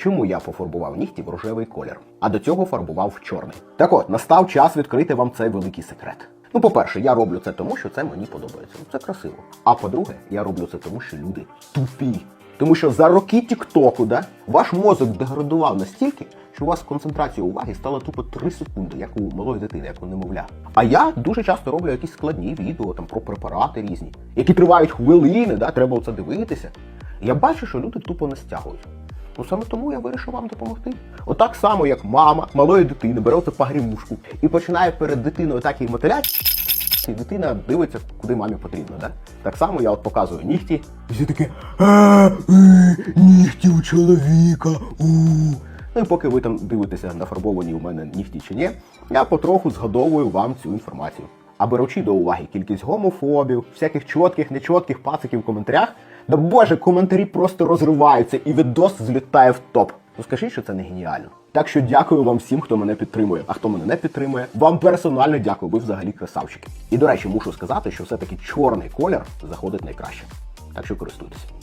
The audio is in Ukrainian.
Чому я пофарбував нігті в рожевий колір, а до цього фарбував в чорний? Так от, настав час відкрити вам цей великий секрет. Ну, по-перше, я роблю це тому, що це мені подобається. Це красиво. А по-друге, я роблю це тому, що люди тупі. Тому що за роки Тіктоку, да, ваш мозок деградував настільки, що у вас концентрація уваги стала тупо 3 секунди, як у малої дитини, як у немовля. А я дуже часто роблю якісь складні відео там про препарати різні, які тривають хвилини, да, треба це дивитися. Я бачу, що люди тупо не стягують. Ну саме тому я вирішив вам допомогти. Отак само, як мама малої дитини бере оце пагрімушку і починає перед дитиною так її мотиляти, і дитина дивиться, куди мамі потрібно. Да? Так само я от показую нігті, і всі такі «А, е, нігті у чоловіка. Ну і поки ви там дивитеся, нафарбовані у мене нігті чи ні, я потроху згадовую вам цю інформацію. А беручи до уваги кількість гомофобів, всяких чітких, нечітких пациків в коментарях, да боже, коментарі просто розриваються і відос злітає в топ. Ну скажіть, що це не геніально. Так що дякую вам всім, хто мене підтримує. А хто мене не підтримує, вам персонально дякую, ви взагалі красавчики. І до речі, мушу сказати, що все-таки чорний колір заходить найкраще. Так що користуйтесь.